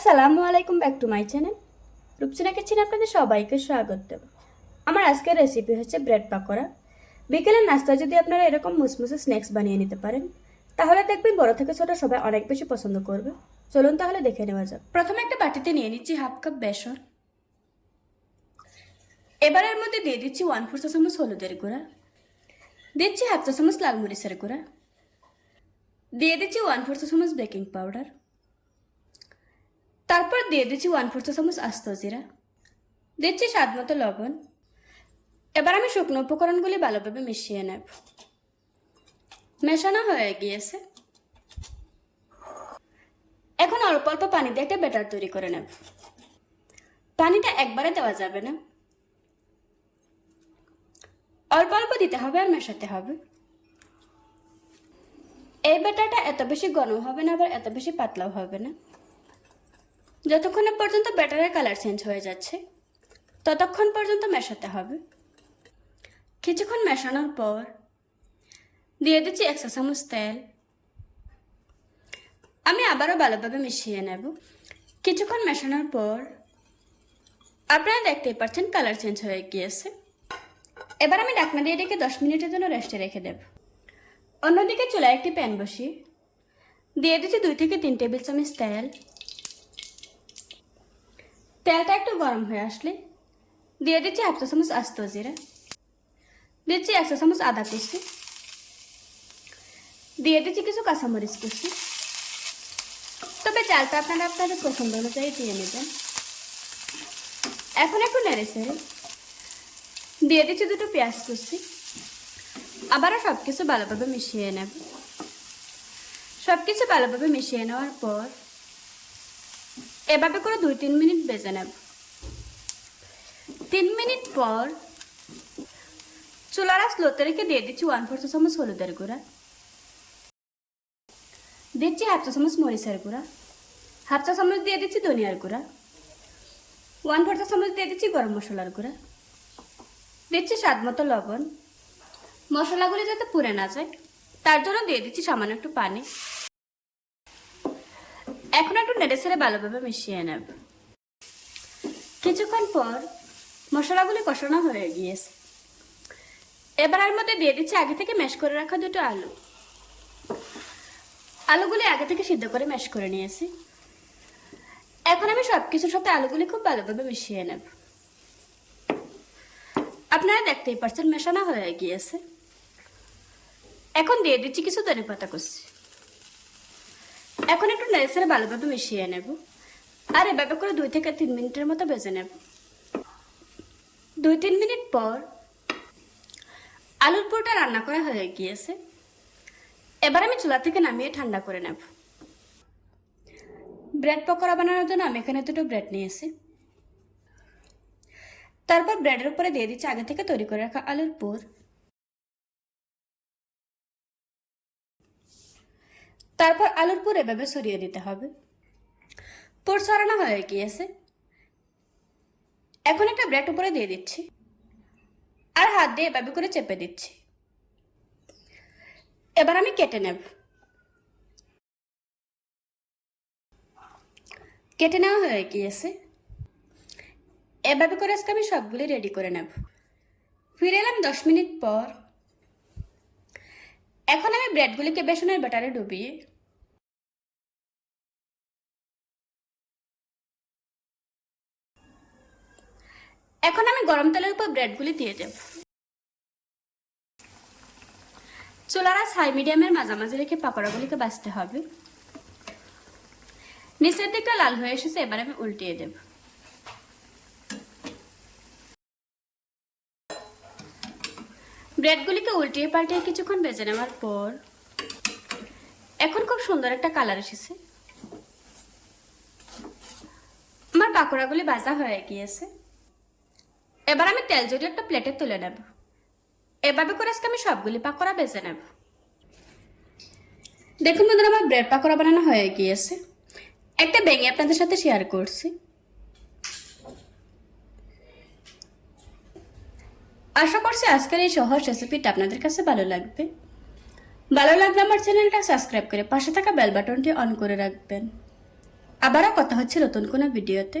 আসসালামু আলাইকুম back to my channel. Rupsina kitchen আপনাদের সবাইকে স্বাগত আমার আজকের রেসিপি হচ্ছে ব্রেড পাকোড়া। বিকেলের নাস্তা যদি আপনারা এরকম মুসমুসে স্ন্যাক্স বানিয়ে নিতে পারেন, তাহলে দেখবেন বড় থেকে ছোট সবাই অনেক বেশি পছন্দ করবে। চলুন তাহলে দেখে নেওয়া যাক। প্রথমে একটা বাটিতে নিয়ে নিচ্ছি হাফ কাপ বেসন। এবার এর মধ্যে দিয়ে দিচ্ছি ওয়ান ফোর চামচ হলুদের গুঁড়া। দিচ্ছি হাফ চা চামচ লাল মরিচের গুঁড়া। দিয়ে দিচ্ছি ওয়ান ফোর চামচ বেকিং পাউডার তারপর দিয়ে দিচ্ছি ওয়ান ফোর চা চামচ আস্ত জিরা। দিচ্ছি স্বাদ মতো লবণ। এবার আমি শুকনো উপকরণগুলি ভালোভাবে মিশিয়ে নেব। মেশানো হয়ে গিয়েছে। এখন অল্প অল্প পানি দিয়ে একটা ব্যাটার তৈরি করে নেব। পানিটা একবারে দেওয়া যাবে না। অল্প অল্প দিতে হবে আর মেশাতে হবে। এই ব্যাটারটা এত বেশি ঘন হবে না আবার এত বেশি পাতলাও হবে না। যতক্ষণ পর্যন্ত ব্যাটারের কালার চেঞ্জ হয়ে যাচ্ছে, ততক্ষণ পর্যন্ত মেশাতে হবে। কিছুক্ষণ মেশানোর পর দিয়ে দিচ্ছি একশো চামচ তেল। আমি আবারও ভালোভাবে মিশিয়ে নেব। কিছুক্ষণ মেশানোর পর আপনারা দেখতেই পাচ্ছেন কালার চেঞ্জ হয়ে গিয়েছে। এবার আমি ডাকনা দিয়ে রেখে দশ মিনিটের জন্য রেস্টে রেখে দেব। অন্যদিকে চুলায় একটি প্যান বসি দিয়ে দিচ্ছি দুই থেকে তিন টেবিল চামচ তেল। তেলটা একটু গরম হয়ে আসলে। দিয়ে দিচ্ছি চা চামচ আস্ত জিরা। দিচ্ছি একশো চামচ আদা কুচি। দিয়ে দিচ্ছি কিছু কাঁচামরিচ কুচি। তবে চালটা আপনারা আপনাদের পছন্দ অনুযায়ী দিয়ে নেবেন। এখন একটু নেড়ে ছেড়ে দিয়ে দিচ্ছি দুটো পেঁয়াজ কুচি। আবারও সব কিছু ভালোভাবে মিশিয়ে নেব। সব কিছু ভালোভাবে মিশিয়ে নেওয়ার পর এভাবে করে দুই, তিন মিনিট বেজে নেব। তিন মিনিট পর চুলারা স্লোতে রেখে দিয়ে দিচ্ছি ওয়ান ফোর চামচ হলুদের গুঁড়া। দিচ্ছি হাফ চা চামচ মরিচের গুঁড়া। হাফ চা চামচ দিয়ে দিচ্ছি ধনিয়ার গুঁড়া। ওয়ান ফোর চামচ দিয়ে দিচ্ছি গরম মশলার গুঁড়া। দিচ্ছি স্বাদ মতো লবণ। মশলাগুলি যাতে পুড়ে না যায়, তার জন্য দিয়ে দিচ্ছি সামান্য একটু পানি। এখন একটু নেড়ে ছেড়ে ভালোভাবে মিশিয়ে নেব। কিছুক্ষণ পর মশলাগুলি কষানো হয়ে গিয়েছে। এবার এর মধ্যে দিয়ে দিচ্ছি আগে থেকে ম্যাশ করে রাখা দুটো আলু। আলুগুলি আগে থেকে সিদ্ধ করে ম্যাশ করে নিয়েছি। এখন আমি সব কিছুর সাথে আলুগুলি খুব ভালোভাবে মিশিয়ে নেব। আপনারা দেখতেই পারছেন মেশানো হয়ে গিয়েছে। এখন দিয়ে দিচ্ছি কিছু ধনে পাতা কুচি। এখন একটু নেড়ে ভালোভাবে মিশিয়ে নেব। আর এভাবে করে দুই থেকে তিন মিনিটের মতো ভেজে নেব। দুই তিন মিনিট পর আলুর পুরোটা রান্না করা হয়ে গিয়েছে। এবার আমি চুলা থেকে নামিয়ে ঠান্ডা করে নেব। ব্রেড পকোড়া বানানোর জন্য আমি এখানে দুটো ব্রেড নিয়েছি। তারপর ব্রেডের উপরে দিয়ে দিচ্ছি আগে থেকে তৈরি করে রাখা আলুর পুর। তারপর আলুর পুর এভাবে সরিয়ে দিতে হবে। পুর সরানো হয়ে গিয়েছে। এখন একটা ব্রেড উপরে দিয়ে দিচ্ছি। আর হাত দিয়ে এভাবে করে চেপে দিচ্ছি। এবার আমি কেটে নেব। কেটে নেওয়া হয়ে গিয়েছে। এভাবে করে আজকে আমি সবগুলি রেডি করে নেব। ফিরে এলাম দশ মিনিট পর। এখন আমি ব্রেডগুলিকে বেসনের ব্যাটারে ডুবিয়ে এখন আমি গরম তেলের উপর ব্রেডগুলি দিয়ে দেব। চুলারা হাই মিডিয়ামের মাঝামাঝি রেখে পাকোড়াগুলিকে বাঁচতে হবে। নিচের দিকটা লাল হয়ে এসেছে, এবার আমি উল্টিয়ে দেব। ব্রেডগুলিকে উল্টিয়ে পাল্টিয়ে কিছুক্ষণ বেজে নেওয়ার পর এখন খুব সুন্দর একটা কালার এসেছে। আমার পাকোড়াগুলি ভাজা হয়ে গিয়েছে। এবার আমি তেল জড়িয়ে একটা প্লেটে তুলে নেব। এভাবে করে আজকে আমি সবগুলি পাকোড়া বেজে নেব। দেখুন বন্ধুরা, আমার ব্রেড পাকোড়া বানানো হয়ে গিয়েছে। একটা ভেঙে আপনাদের সাথে শেয়ার করছি। আশা করছি আজকের এই সহজ রেসিপিটা আপনাদের কাছে ভালো লাগবে। ভালো লাগলে আমার চ্যানেলটা সাবস্ক্রাইব করে পাশে থাকা বেল বাটনটি অন করে রাখবেন। আবারও কথা হচ্ছে নতুন কোনো ভিডিওতে